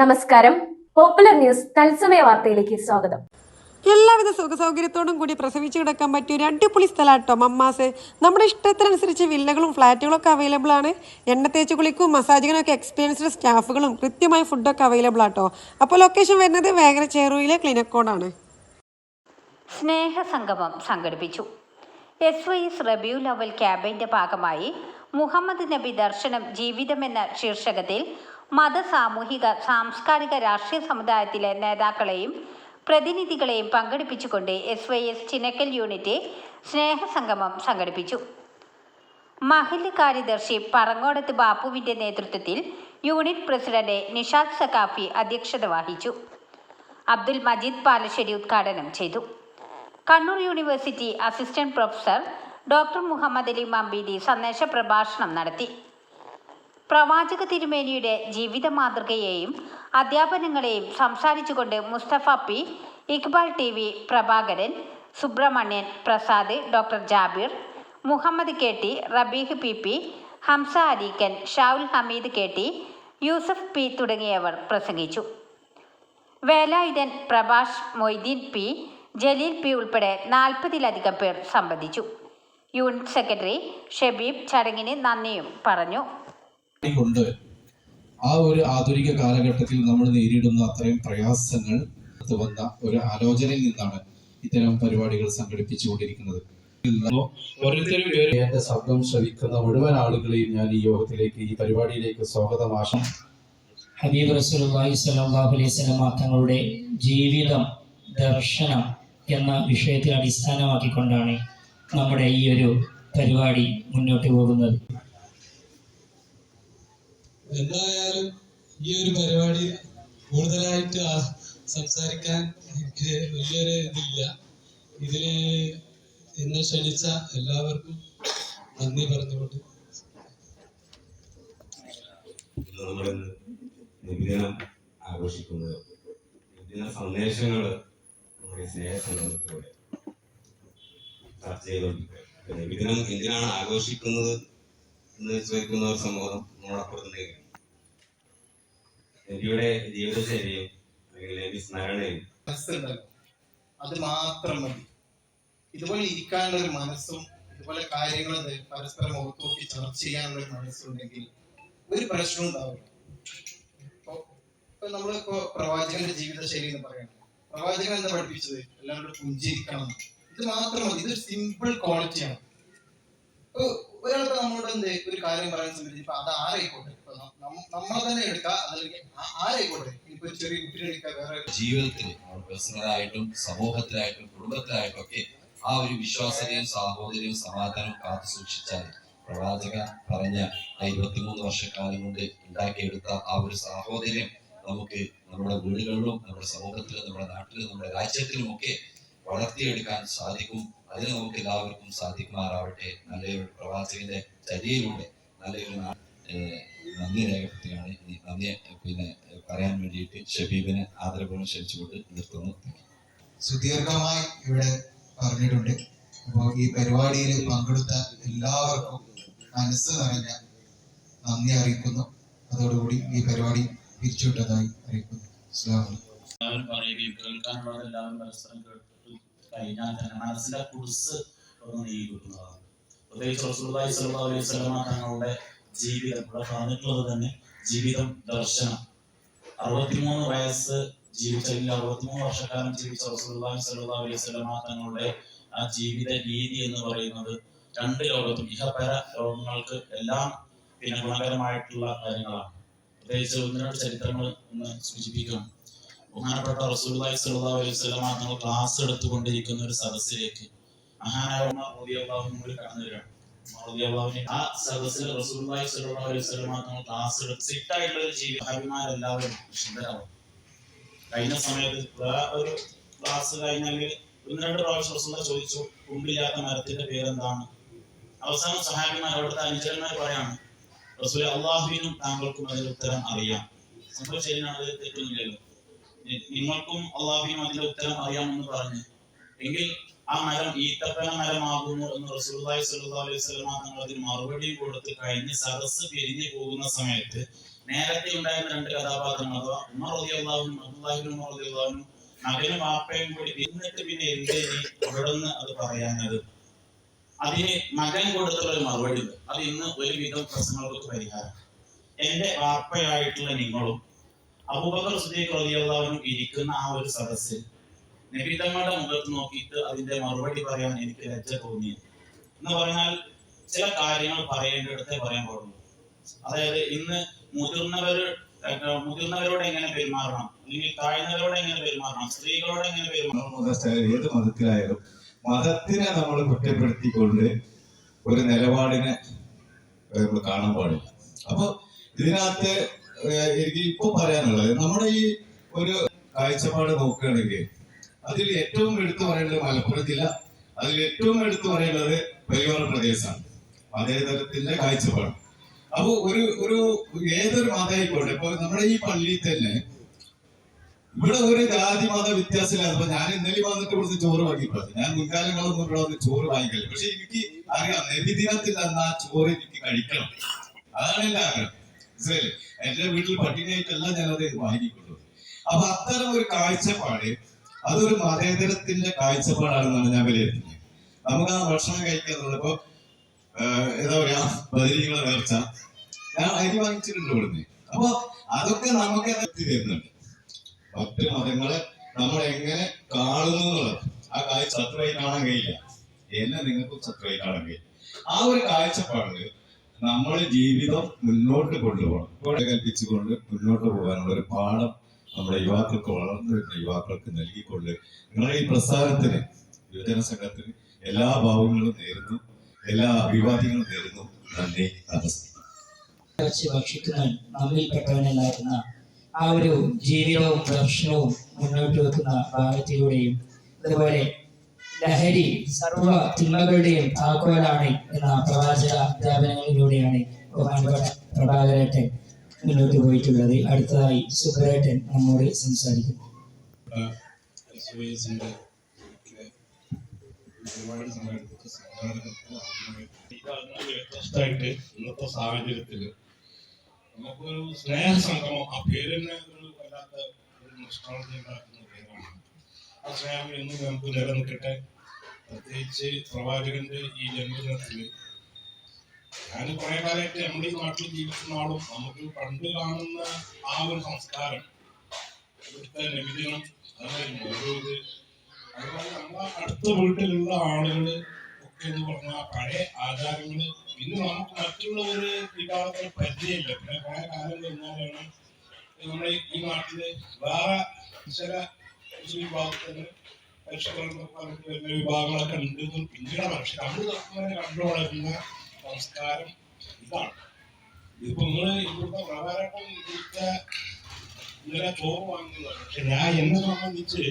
നമസ്കാരം. Popular news തത്സമയ വാർത്തയിലേക്ക് സ്വാഗതം. എല്ലാവിധ സുഖ സൗകര്യത്തോടും കൂടി പ്രസവിച്ചു കിടക്കാൻ പറ്റിയ ഒരു അടിപൊളി സ്ഥലമാട്ടോ മമ്മാസ്. നമ്മുടെ ഇഷ്ടത്തിനനുസരിച്ച് വില്ലകളും ഫ്ലാറ്റുകളും ഒക്കെ അവൈലബിൾ ആണ്. എണ്ണ തേച്ച് കുളിക്കും മസാജിങ്ങിനും ഒക്കെ എക്സ്പീരിയൻസ്ഡ് സ്റ്റാഫുകളും കൃത്യമായ ഫുഡൊക്കെ അവൈലബിൾ ആട്ടോ. അപ്പോൾ ലൊക്കേഷൻ വരുന്നത് വേങ്ങര ചേറൂയിലെ ക്ലിനക്കോടാണ്. സ്നേഹസംഗമം സംഘടിപ്പിച്ചു. S Y S Rabiul Awwal ക്യാബിന്റെ ഭാഗമായി മുഹമ്മദ് നബി ദർശനം ജീവിതമെന്ന ശീർഷകത്തിൽ മത സാമൂഹിക സാംസ്കാരിക രാഷ്ട്രീയ സമുദായത്തിലെ നേതാക്കളെയും പ്രതിനിധികളെയും പങ്കെടുപ്പിച്ചുകൊണ്ട് S Y S Chinakkal unit സ്നേഹസംഗമം സംഘടിപ്പിച്ചു. മഹല്ല് കാര്യദർശി പറങ്ങോടത്ത് ബാപ്പുവിന്റെ നേതൃത്വത്തിൽ യൂണിറ്റ് പ്രസിഡന്റ് നിഷാദ് സക്കാഫി അധ്യക്ഷത വഹിച്ചു. അബ്ദുൽ മജീദ് പാലശ്ശേരി ഉദ്ഘാടനം ചെയ്തു. Kannur university assistant professor doctor Muhammad Ali Mambeedi സന്ദേശ പ്രഭാഷണം നടത്തി. പ്രവാചക തിരുമേനിയുടെ ജീവിത മാതൃകയെയും അധ്യാപനങ്ങളെയും സംസാരിച്ചുകൊണ്ട് Mustafa P Iqbal T V Prabhakaran Subramanian Prasad doctor Jabir Muhammad K T Rabeeh P P Hamza Areekkan Shavul Hameed K T Yusuf P തുടങ്ങിയവർ പ്രസംഗിച്ചു. വേലായുധൻ പ്രഭാഷ് മൊയ്തീൻ പി ജലീൽ പി ഉൾപ്പെടെ നാൽപ്പതിലധികം പേർ സംബന്ധിച്ചു. യൂണിറ്റ് സെക്രട്ടറി ഷബീബ് ചടങ്ങിന് നന്ദിയും പറഞ്ഞു. കൊണ്ട് ആ ഒരു ആധുനിക കാലഘട്ടത്തിൽ നമ്മൾ നേരിടുന്ന അത്രയും പ്രയാസങ്ങൾ വന്ന ഒരു ആലോചനയിൽ നിന്നാണ് ഇത്തരം പരിപാടികൾ സംഘടിപ്പിച്ചുകൊണ്ടിരിക്കുന്നത്. ഓരോരുത്തരും പേര് എന്റെ ശബ്ദം ശ്രവിക്കുന്ന മുഴുവൻ ആളുകളെയും ഞാൻ ഈ യോഗത്തിലേക്ക് ഈ പരിപാടിയിലേക്ക് സ്വാഗതം ആശം ഹബീബ് റസൂലുള്ളാഹി സ്വല്ലല്ലാഹു അലൈഹി തങ്ങളുടെ ജീവിതം ദർശനം എന്ന വിഷയത്തെ അടിസ്ഥാനമാക്കിക്കൊണ്ടാണ് നമ്മുടെ ഈ ഒരു പരിപാടി മുന്നോട്ട് പോകുന്നത്. എന്തായാലും ഈ ഒരു പരിപാടി കൂടുതലായിട്ട് സംസാരിക്കാൻ എനിക്ക് വലിയൊരു ഇതില്ല. ഇതിൽ എന്നെ ക്ഷണിച്ച എല്ലാവർക്കും നന്ദി പറഞ്ഞുകൊണ്ട്. ആഘോഷിക്കുന്നത് നിബിദിന സന്ദേശങ്ങൾ നമ്മുടെ സ്നേഹസംഗമത്തിലൂടെ ചർച്ച ചെയ്തുകൊണ്ടിരിക്കുക നിബിധനം എന്തിനാണ് ആഘോഷിക്കുന്നത് എന്ന് ഒരു സമൂഹം നമ്മളപ്പുറത്തുണ്ടെങ്കിൽ നബിയുടെ ജീവിതശൈലിയും അല്ലെങ്കിൽ സ്മരണയും അത് മാത്രം മതി. ഇതുപോലെ ഇരിക്കാനുള്ള ഒരു മനസ്സും ഇതുപോലെ കാര്യങ്ങൾ പരസ്പരം ഓർത്തോക്കി ചർച്ച ചെയ്യാനുള്ള മനസ്സുണ്ടെങ്കിൽ ഒരു പ്രശ്നം ഉണ്ടാവില്ല. ഇപ്പൊ നമ്മളിപ്പോ പ്രവാചകന്റെ ജീവിതശൈലി എന്ന് പറയുന്നത്. പ്രവാചകൻ എന്താ പഠിപ്പിച്ചത്? എല്ലാവരും പുഞ്ചിരിക്കണം. ഇത് മാത്രം മതി. ഇതൊരു സിമ്പിൾ ക്വാളിറ്റിയാണ് ഒരാൾക്ക് നമ്മളോട് എന്ത് ഒരു കാര്യം പറയാൻ സമയത്ത് ഇപ്പൊ അത് ആരായിക്കോട്ടെ? ആരായിക്കോട്ടെ ഇപ്പൊ ചെറിയ ജീവിതത്തിൽ പേഴ്സണലായിട്ടും സമൂഹത്തിലായിട്ടും കുടുംബത്തിലായിട്ടും ഒക്കെ ആ ഒരു വിശ്വാസതയും സാഹോദര്യവും സമാധാനവും കാത്തു സൂക്ഷിച്ചാൽ പ്രവാചക പറഞ്ഞ ഇരുപത്തിമൂന്ന് വർഷക്കാലം കൊണ്ട് ഉണ്ടാക്കിയെടുത്ത ആ ഒരു സാഹോദര്യം നമുക്ക് നമ്മുടെ വീടുകളിലും നമ്മുടെ സമൂഹത്തിലും നമ്മുടെ നാട്ടിലും നമ്മുടെ രാജ്യത്തിലും ഒക്കെ വളർത്തിയെടുക്കാൻ സാധിക്കും. അതിന് നമുക്ക് എല്ലാവർക്കും സാധിക്കുമാറാവട്ടെ. നല്ലൊരു പ്രവാചകന്റെ ചര്യയിലൂടെ നല്ലൊരു നന്ദി രേഖപ്പെടുത്തിയാണ് ഈ നന്ദി പിന്നെ പറയാൻ വേണ്ടിയിട്ട് ഷബീബിനെ ആദരപൂർവം ക്ഷണിച്ചുകൊണ്ട് നിർത്തുന്നു. സുദീർഘമായി ഇവിടെ പറഞ്ഞിട്ടുണ്ട്. അപ്പോൾ ഈ പരിപാടിയിൽ പങ്കെടുത്ത എല്ലാവർക്കും മനസ്സ് നിറഞ്ഞ നന്ദി അറിയിക്കുന്നു. അതോടുകൂടി ഈ പരിപാടി പിരിച്ചുവിട്ടതായി അറിയിക്കുന്നു. എല്ലാവരും പറയുകയും കേൾക്കാനുള്ളത് എല്ലാവരും പരസ്പരം കേട്ട് കഴിഞ്ഞാൽ തന്നെ മനസ്സിന്റെ കുറിച്ച് ഒന്ന് നീങ്ങി കിട്ടുന്നതാണ്. പ്രത്യേകിച്ച് റസൂലുള്ളാഹി സ്വല്ലല്ലാഹു അലൈഹി തങ്ങളുടെ ജീവിതം ഇവിടെ പറഞ്ഞിട്ടുള്ളത് തന്നെ ജീവിതം ദർശനം. അറുപത്തിമൂന്ന് വയസ്സ് ജീവിച്ച അല്ലെങ്കിൽ അറുപത്തിമൂന്ന് വർഷക്കാലം ജീവിച്ച റസൂലുള്ളാഹി അലൈഹി തങ്ങളുടെ ആ ജീവിത രീതി എന്ന് പറയുന്നത് രണ്ട് ലോകത്തും ഇഹപര ലോകങ്ങൾക്ക് എല്ലാം പിന്നെ ഗുണകരമായിട്ടുള്ള കാര്യങ്ങളാണ്. പ്രത്യേകിച്ച് ഒന്നിനോട് ചരിത്രങ്ങൾ ഒന്ന് സൂചിപ്പിക്കാം. ബഹുമാനപ്പെട്ട റസൂലുള്ളാഹി സ്വല്ലല്ലാഹു അലൈഹി തങ്ങൾ ക്ലാസ് എടുത്തുകൊണ്ടിരിക്കുന്ന ഒരു സദസ്സിലേക്ക് മഹാനായ ഉമർ റളിയല്ലാഹു അൻഹു കടന്നു വരികയാണ്. ആ അലൈഹി ഒരു ജീവി കഴിഞ്ഞ സമയത്ത് ഒരു ക്ലാസ് കഴിഞ്ഞാൽ ഒന്ന് രണ്ട് പ്രാവശ്യം ചോദിച്ചു കുമ്പില്ലാത്ത മരത്തിന്റെ പേരെന്താണ്? അവസാനം സഹാബിമാർ അവിടുത്തെ അനുചരന്മാർ പറയാണ് അള്ളാഹുവിനും താങ്കൾക്കും അതിന്റെ ഉത്തരം അറിയാം. സംഭവം ശരിയാണ് അത് തെറ്റൊന്നുമില്ലല്ലോ. നിങ്ങൾക്കും അള്ളാഹുവിനും അതിന്റെ ഉത്തരം അറിയാമെന്ന് പറഞ്ഞു എങ്കിൽ ആ മരം ഈത്തപ്പന മരമാകുന്നു എന്ന് റസൂലുള്ളാഹി സ്വല്ലല്ലാഹു അലൈഹി തങ്ങൾ അതിന് മറുപടി കൊടുത്ത് കഴിഞ്ഞ് സദസ് പിരിഞ്ഞു പോകുന്ന സമയത്ത് നേരത്തെ ഉണ്ടായിരുന്ന രണ്ട് കഥാപാത്രങ്ങൾ അഥവാ ഉമർ റളിയല്ലാഹുവും അബ്ദുല്ലാഹിബ്നു ഉമർ റളിയല്ലാഹുവും മകനും വാപ്പയും കൂടി എന്നിട്ട് പിന്നെ എന്തേ അവിടുന്ന് അത് പറയാനത് അതിന് മകൻ കൊടുത്തുള്ള ഒരു മറുപടി ഉണ്ട്. അത് ഇന്ന് ഒരുവിധം പ്രശ്നങ്ങൾക്ക് പരിഹാരം. എന്റെ വാപ്പയായിട്ടുള്ള നിങ്ങളും അബൂബക്കർ സുദ്ദീഖ് റളിയല്ലാഹുവും ഇരിക്കുന്ന ആ ഒരു സദസ്സിൽ നബിതങ്ങളുടെ മുഖത്ത് നോക്കിയിട്ട് അതിന്റെ മറുപടി പറയാൻ എനിക്ക് ലജ്ജ തോന്നി എന്ന് പറഞ്ഞാൽ ചില കാര്യങ്ങൾ പറയേണ്ടിടത്തെ പറയാൻ പാടുള്ളൂ. അതായത് ഇന്ന് മുതിർന്നവർ മുതിർന്നവരോട് എങ്ങനെ പെരുമാറണം? അല്ലെങ്കിൽ താഴ്ന്നവരോട് എങ്ങനെ പെരുമാറണം? സ്ത്രീകളോട് എങ്ങനെ പെരുമാറണം? ഏത് മതത്തിലായാലും മതത്തിനെ നമ്മൾ കുറ്റപ്പെടുത്തിക്കൊണ്ട് ഒരു നിലപാടിനെ നമ്മൾ കാണാൻ പാടില്ല. അപ്പൊ ഇതിനകത്ത് എനിക്ക് ഇപ്പൊ പറയാനുള്ളത് നമ്മുടെ ഈ ഒരു കാഴ്ചപ്പാട് നോക്കുകയാണെങ്കിൽ അതിൽ ഏറ്റവും എടുത്തു പറയേണ്ടത് മലപ്പുറം ജില്ല അതിൽ ഏറ്റവും എടുത്തു പറയേണ്ടത് പരിയോറ പ്രദേശമാണ്. മതേതരത്തിന്റെ കാഴ്ചപ്പാട്. അപ്പൊ ഒരു ഒരു ഏതൊരു മതമായിക്കോട്ടെ ഇപ്പൊ നമ്മുടെ ഈ പള്ളിയിൽ തന്നെ ഇവിടെ ഒരു ജാതി മത വ്യത്യാസമില്ലാതെ അപ്പൊ ഞാൻ ഇന്നലെ വന്നിട്ട് ഇവിടുന്ന് ചോറ് വാങ്ങിപ്പോയത് ഞാൻ മുൻകാലങ്ങളൊന്നും ഇവിടെ വന്ന് ചോറ് വാങ്ങിക്കല്ലേ പക്ഷെ എനിക്ക് അറിയാം നബിദിനത്തിൽ അന്ന് ആ ചോറ് എനിക്ക് കഴിക്കണം. അതാണ് എന്റെ ആഗ്രഹം. മനസ്സിലായില്ലേ? എന്റെ വീട്ടിൽ പട്ടിണിയായിട്ടല്ല ഞാനത് വാങ്ങിക്കൊള്ളു അപ്പൊ അത്തരം ഒരു കാഴ്ചപ്പാട് അതൊരു മതേതരത്തിന്റെ കാഴ്ചപ്പാടാണെന്നാണ് ഞാൻ വിലയിരുത്തുന്നത്. നമുക്ക് ആ ഭക്ഷണം കഴിക്കാന്നുള്ളത് ഇപ്പൊ എന്താ പറയാ ബദരീകളെ നേർച്ച ഞാൻ അരി വാങ്ങിച്ചിട്ടുണ്ട് ഇവിടുന്ന്. അപ്പൊ അതൊക്കെ നമുക്ക് തരുന്നുണ്ട്. മറ്റ് മതങ്ങളെ നമ്മൾ എങ്ങനെ കാണുന്നു ആ കാഴ്ച ശത്രുവായി കാണാൻ കഴിയില്ല. എന്നെ നിങ്ങൾക്കും ശത്രുവായി കാണാൻ കഴിയില്ല. ആ ഒരു കാഴ്ചപ്പാട് നമ്മൾ ജീവിതം മുന്നോട്ട് കൊണ്ടുപോകണം. കൽപ്പിച്ചുകൊണ്ട് മുന്നോട്ട് പോകാനുള്ള ഒരു പാഠം നമ്മുടെ യുവാക്കൾക്ക് വളർന്നു വരുന്ന യുവാക്കൾക്ക് നൽകിക്കൊണ്ട് നിങ്ങളുടെ ഈ പ്രസ്ഥാനത്തിന് യുവജന സംഘത്തിന് എല്ലാ ഭാവങ്ങളും നേരുന്നു എല്ലാ അഭിവാദ്യങ്ങളും നേരുന്നു. നന്ദി വെച്ച് ഭക്ഷിക്കുന്ന നമ്മിൽപ്പെട്ടവനല്ലായിരുന്ന ആ ഒരു ജീവിതവും ദർശനവും മുന്നോട്ട് വെക്കുന്ന ഭാഗത്തിലൂടെയും അതുപോലെ ലഹരി സർവ തിന്മകളുടെയും താക്കോലാണ് എന്ന പ്രവാചക അധ്യാപനങ്ങളിലൂടെയാണ് ബഹുമാനപ്പെട്ട പ്രഭാകരേട്ടൻ മുന്നോട്ട് പോയിട്ടുള്ളത് അടുത്തതായി സുബ്രേട്ടൻ നമ്മോട് സംസാരിക്കും. ഒരുപാട് സംഘടിപ്പിച്ച സംഘാടകർക്ക് ഇന്നത്തെ സാഹചര്യത്തിൽ നമുക്കൊരു സ്നേഹസംഗമം ആ പേര് തന്നെ ഒരു വല്ലാത്ത ഒരു നൊസ്റ്റാൾജി ഉണ്ടാക്കുന്ന പേരാണ്. ആ സ്നേഹം എന്നും നമുക്ക് നിലനിൽക്കട്ടെ. പ്രത്യേകിച്ച് പ്രവാചകന്റെ ഈ ജന്മദിനത്തിൽ ഞാൻ കുറെ കാലമായിട്ട് നമ്മുടെ ഈ നാട്ടിൽ ജീവിക്കുന്ന ആളും നമുക്ക് പണ്ട് കാണുന്ന ആ ഒരു സംസ്കാരം ഇവിടുത്തെ നബിദിനം അതുപോലെ ഇത്. അതുപോലെ നമ്മളെ അടുത്ത വീട്ടിലുള്ള ആളുകൾ ഒക്കെ എന്ന് പറഞ്ഞാൽ പഴയ ആചാരങ്ങൾ പിന്നെ നമുക്ക് മറ്റുള്ള ഒരു വിഭാഗത്തിന് പരിചയമില്ല. പിന്നെ കുറെ കാലം കഴിഞ്ഞാലാണ് നമ്മുടെ ഈ നാട്ടിൽ വേറെ ചില വിഭാഗത്തിന് വരുന്ന വിഭാഗങ്ങളൊക്കെ ഉണ്ട് പിന്നീട് പക്ഷെ നമ്മൾ കണ്ടു വളരുന്ന സംസ്കാരം ഇതാണ്. ഇതിപ്പോ നിങ്ങൾ ഇവിടുത്തെ പ്രധാനപ്പെട്ട ഇവിടുത്തെ ഇന്നലെ ചോറ് വാങ്ങുന്നതാണ്. പക്ഷെ ഞാൻ എന്നെ സംബന്ധിച്ച്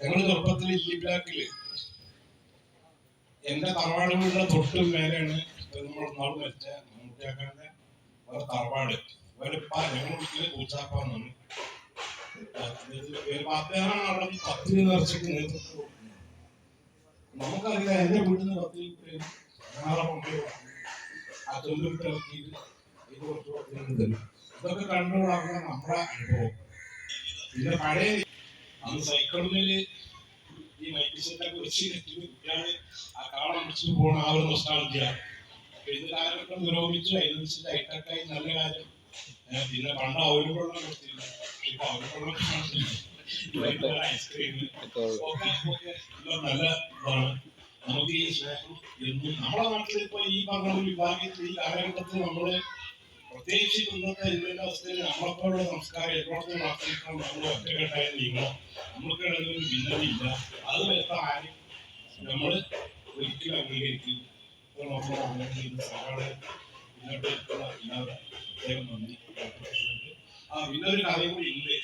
ഞങ്ങൾ ചെറുപ്പത്തിൽ ഇല്ലിബ്ലാക്കിൽ എന്റെ തറവാട് വീടിന്റെ തൊട്ട് മേലെയാണ് നമ്മൾ നാൾ മരിച്ച മമ്മൂട്ടിയാക്കാന്റെ തറവാട്. അവരിപ്പ ഞങ്ങൾ പത്തിന് നേർച്ചയ്ക്ക് നേതൃത്വം നമുക്കറിയാം എന്റെ വീട്ടിൽ നിന്ന് പത്ത് ഞങ്ങളെ ആ ഇത് കുറച്ച് പത്തിന് ഇതൊക്കെ കണ്ടു നമ്മുടെ അനുഭവം. പിന്നെ പഴയ അന്ന് സൈക്കിളിൽ ഈ മൈക്ക് സെറ്റൊക്കെ വെച്ച് കെട്ടിന് കുട്ടികൾ ആ കാളം പിടിച്ചു പോണ ആ ഒരു നൊസ്റ്റാൾജിയ ഇത് കാലഘട്ടം പുരോഗമിച്ചു. അതിനനുസരിച്ച് ഹൈടെക്കായി നല്ല കാര്യം. പിന്നെ പണ്ട് അവരുകൊള്ളം കൊടുത്തില്ല ഇപ്പൊ അവരുകൊള്ളം ഐസ്ക്രീം ഒക്കെ നല്ല ഇതാണ്. നമുക്ക് ഈ എന്നും നമ്മുടെ നാട്ടിൽ ഇപ്പൊ ഈ പറഞ്ഞ വിഭാഗത്തിൽ ഈ കാലഘട്ടത്തിൽ നമ്മൾ പ്രത്യേകിച്ച് ഇന്നത്തെ ഇന്ത്യയുടെ അവസ്ഥയിൽ നമ്മളെപ്പോലുള്ള സംസ്കാരം എപ്പോഴത്തെ ആശ്രയിക്കണം നമ്മൾ ഒറ്റക്കെട്ടായി നീങ്ങണം? നമുക്കിടയിൽ ഒരു ഭിന്നതയില്ല. അത് വരുത്താൻ ആരും? നമ്മൾ ഒരിക്കലും അംഗീകരിക്കും ഇപ്പോൾ പ്രത്യേകം നന്ദി ആ പിന്നെ ഒരു കാര്യം കൂടി ഇല്ലേ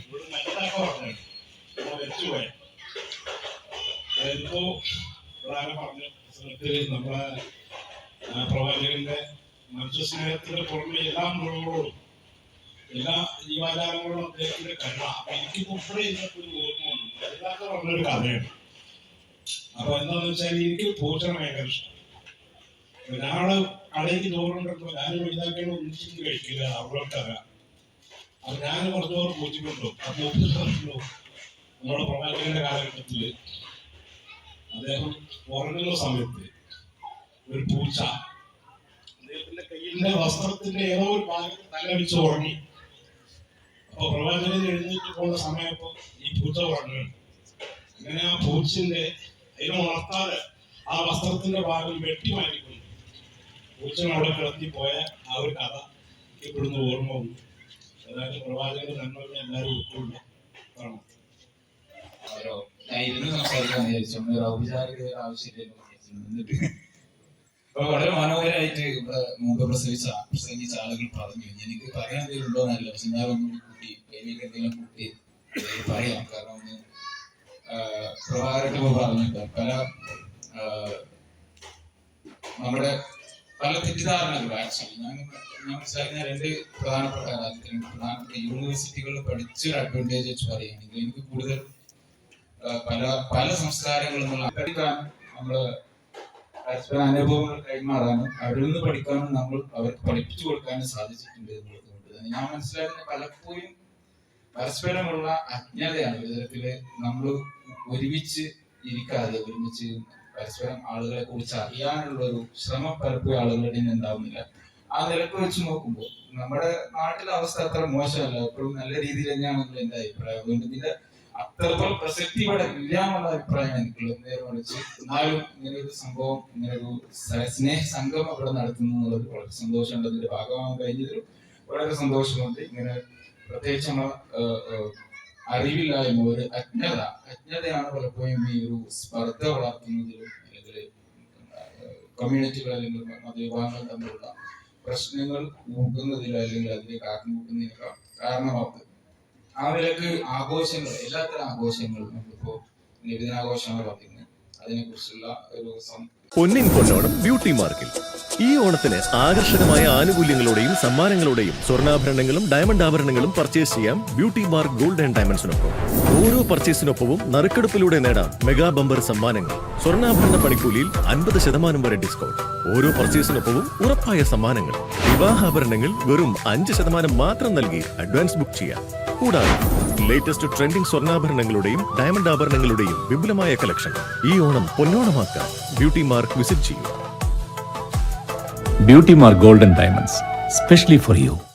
ഇവിടെ മനസ്സിലാക്കാൻ പറഞ്ഞത് നമ്മൾ ഇപ്പോ പ്രധാനം പറഞ്ഞ പുസ്തകത്തിൽ നമ്മളെ പ്രവാചകന്റെ മനുഷ്യസ്നേഹത്തിന്റെ പുറമെ എല്ലാ മൃഗങ്ങളോടും എല്ലാ ജീവാചാരങ്ങളോടും അദ്ദേഹത്തിന്റെ കരുണ. അപ്പൊ എനിക്ക് ഉൾപ്പെടെ ഇതിനൊക്കെ ഒരു ഓർമ്മ വന്നു. പറഞ്ഞൊരു കഥയാണ് അപ്പൊ എന്താന്ന് വെച്ചാൽ എനിക്ക് പൂച്ചനെ ഭയങ്കര ഇഷ്ടം. ഒരാൾ കടയിലേക്ക് ചോറുണ്ടോ ഞാനും ഇതാക്കണം ഒന്നിച്ചിട്ട് കഴിക്കില്ല അവളൊക്കറിയാം അപ്പൊ ഞാൻ കുറച്ച് പൂച്ചിട്ടുണ്ടോ അപ്പൊ നമ്മുടെ പ്രവാചകന്റെ കാലഘട്ടത്തിൽ അദ്ദേഹം ഉറങ്ങുന്ന സമയത്ത് ഒരു പൂച്ച അദ്ദേഹത്തിന്റെ കയ്യിലെ വസ്ത്രത്തിന്റെ ഏതോ ഒരു ഭാഗത്ത് തലടിച്ച് ഉറങ്ങി. അപ്പൊ പ്രവാചകൻ എഴുന്നേറ്റ് പോകുന്ന സമയപ്പോ ഈ പൂച്ച ഉറങ്ങുകയാണ്. അങ്ങനെ ആ പൂച്ചിന്റെ അതിനെ ഉണർത്താതെ ആ വസ്ത്രത്തിന്റെ ഭാഗം വെട്ടി മാറ്റിക്കൊണ്ട് പൂച്ച അവിടെ കിടത്തി പോയ ആ ഒരു കഥ ഇവിടുന്ന് ഓർമ്മ വന്നു. അതായത് പ്രവാചകന്റെ നന്മകളെ എല്ലാവരും ഉൾക്കൊള്ളുക കാണാം. ഓരോ ഒരു ഒരു വളരെ മനോഹരമായിട്ട് ഇവിടെ മുമ്പ് പ്രസവിച്ച പ്രസംഗിച്ച ആളുകൾ പറഞ്ഞു. എനിക്ക് പറയാൻ എന്തെങ്കിലും ഉണ്ടോ എന്നല്ല പക്ഷെ ഞാൻ ഒന്നുകൂടി കൂട്ടി എനിക്ക് എന്തെങ്കിലും കൂട്ടി പറയാം. കാരണം ഒന്ന് പ്രഭാകരട്ട് പറഞ്ഞിട്ട് പല നമ്മുടെ പല തെറ്റിദ്ധാരണകളും ആക്ച്വലി. ഞാൻ ഞാൻ മനസ്സിലാക്കുന്ന രണ്ട് പ്രധാനപ്പെട്ട കാര്യത്തിൽ പ്രധാനപ്പെട്ട യൂണിവേഴ്സിറ്റികളിൽ പഠിച്ചൊരു അഡ്വാന്റേജ് വെച്ച് പറയുകയാണെങ്കിൽ എനിക്ക് കൂടുതൽ പല പല സംസ്കാരങ്ങളിൽ പഠിക്കാൻ നമ്മൾ പരസ്പര അനുഭവങ്ങൾ കൈമാറാനും അവരിൽ നിന്ന് പഠിക്കാനും നമ്മൾ അവർക്ക് പഠിപ്പിച്ചു കൊടുക്കാനും സാധിച്ചിട്ടുണ്ട് എന്നുള്ളത് തന്നെ. ഞാൻ മനസ്സിലാക്കുന്ന പലപ്പോഴും പരസ്പരമുള്ള അജ്ഞതയാണ് തരത്തിൽ നമ്മൾ ഒരുമിച്ച് ഇരിക്കാതെ ഒരുമിച്ച് പരസ്പരം ആളുകളെ കുറിച്ച് അറിയാനുള്ള ഒരു ശ്രമം പലപ്പോഴും ആളുകളുടെ ഉണ്ടാവുന്നില്ല. ആ നിലയ്ക്ക് വെച്ച് നോക്കുമ്പോൾ നമ്മുടെ നാട്ടിലെ അവസ്ഥ അത്ര മോശമല്ല. എപ്പോഴും നല്ല രീതിയിൽ തന്നെയാണെന്നുള്ള എന്റെ അഭിപ്രായം. അതുകൊണ്ട് ഇതിന്റെ അത്രത്തോളം പ്രസക്തി ഇവിടെ ഇല്ല എന്നുള്ള അഭിപ്രായം എനിക്കുള്ളത് നേരെ മറിച്ച് എന്നാലും ഇങ്ങനെ ഒരു സംഭവം ഇങ്ങനെ ഒരു സ്നേഹ സംഗമം ഇവിടെ നടത്തുന്നു എന്നുള്ളത് വളരെ സന്തോഷമുണ്ട്. അതിന്റെ ഭാഗമാകാൻ കഴിഞ്ഞതിലും വളരെ സന്തോഷമുണ്ട്. ഇങ്ങനെ പ്രത്യേകിച്ച് നമ്മൾ അറിവില്ലായ്മ ഒരു അജ്ഞത അജ്ഞതയാണ് പലപ്പോഴും ഈ ഒരു സ്പർദ്ധ വളർത്തുന്നതിലും അല്ലെങ്കിൽ കമ്മ്യൂണിറ്റികൾ അല്ലെങ്കിൽ മതവിഭാഗങ്ങൾ തമ്മിലുള്ള പ്രശ്നങ്ങൾ കൂട്ടുന്നതിലോ അല്ലെങ്കിൽ അതിലേക്ക് ആത്മകൂട്ടുന്നതിനൊക്കെ കാരണമാവുന്നത് ആ വിലക്ക് ആഘോഷങ്ങൾ എല്ലാത്തരം ആഘോഷങ്ങളും നമ്മളിപ്പോ നബിദിനാഘോഷമാണ് പറയുന്നത് അതിനെ കുറിച്ചുള്ള ഒരു പൊന്നിൻ പൊന്നോണം ബ്യൂട്ടി മാർക്കിൽ. ഈ ഓണത്തിന് ആകർഷകമായ ആനുകൂല്യങ്ങളോടെയും സമ്മാനങ്ങളോടെയും സ്വർണാഭരണങ്ങളും ഡയമണ്ട് ആഭരണങ്ങളും പർച്ചേസ് ചെയ്യാം ബ്യൂട്ടി മാർക്ക് ഗോൾഡ് ആൻഡ് ഡയമണ്ട്സിനൊപ്പം. ഓരോ പർച്ചേസിനൊപ്പവും നറുക്കെടുപ്പിലൂടെ നേടാം മെഗാ ബമ്പർ സമ്മാനങ്ങൾ. സ്വർണാഭരണ പണിക്കൂലിയിൽ അൻപത് ശതമാനം വരെ ഡിസ്കൗണ്ട്. ഓരോ പർച്ചേസിനൊപ്പവും ഉറപ്പായ സമ്മാനങ്ങൾ. വിവാഹാഭരണങ്ങൾ വെറും അഞ്ച് ശതമാനം മാത്രം നൽകി അഡ്വാൻസ് ബുക്ക് ചെയ്യാം. കൂടാതെ ലേറ്റസ്റ്റ് ട്രെൻഡിംഗ് സ്വർണാഭരണങ്ങളുടെയും ഡയമണ്ട് ആഭരണങ്ങളുടെയും വിപുലമായ കളക്ഷൻ ഈ ഓണം പൊന്നോണമാക്കാൻ ബ്യൂട്ടി മാർക്ക് വിസിറ്റ് ചെയ്യൂ. Beauty mark golden diamonds specially for you.